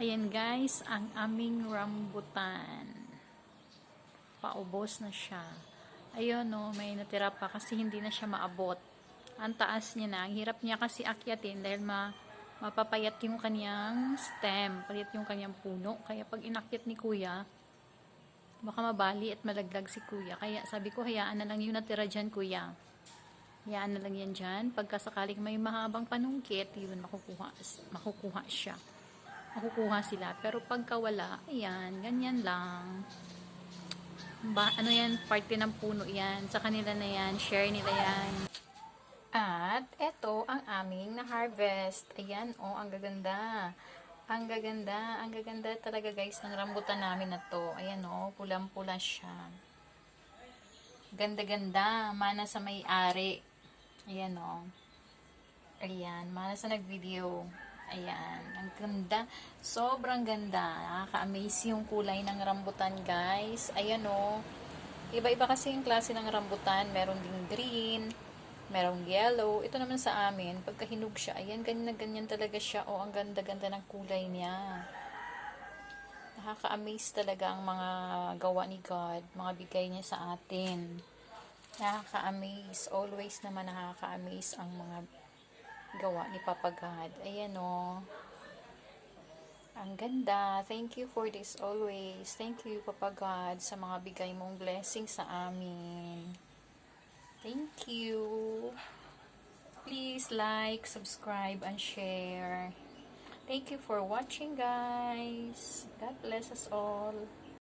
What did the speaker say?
Ayan guys, ang aming rambutan. Paubos na siya. Ayun no, may natira pa kasi hindi na siya maabot. Ang taas niya na. Ang hirap niya kasi akyatin dahil ma mapapayat yung kanyang stem. Payat yung kanyang puno. Kaya pag inakyat ni kuya, baka mabali at malaglag si kuya. Kaya sabi ko, hayaan na lang yung natira dyan kuya. Hayaan na lang yan dyan. Pagka sakaling may mahabang panungkit, yun, makukuha, makukuha siya. Makukuha sila. Pero pagka wala, ayan, ganyan lang. Ba, ano yan, parte ng puno yan. Sa kanila na yan, share nila yan. At eto ang aming na-harvest. Ayan, oh, ang gaganda. Ang gaganda, ang gaganda talaga guys ng rambutan namin na to. Ayan oh, pulang-pula siya. Ganda-ganda, mana sa may-ari. Ayan oh. Ayan, mana sa nag-video. Ayan, ang ganda. Sobrang ganda. Nakaka-amaze yung kulay ng rambutan, guys. Ayan oh. Iba-iba kasi yung klase ng rambutan. Meron ding green, merong yellow. Ito naman sa amin, pagka hinug siya, ayan, ganyan na ganyan talaga siya. Oh, ang ganda-ganda ng kulay niya. Nakaka-amaze talaga ang mga gawa ni God, mga bigay niya sa atin. Nakaka-amaze. Always naman nakaka-amaze ang mga gawa ni Papa God. Ayan o. Ang ganda. Thank you for this always. Thank you, Papa God, sa mga bigay mong blessing sa amin. Thank you. Please like, subscribe, and share. Thank you for watching, guys. God bless us all.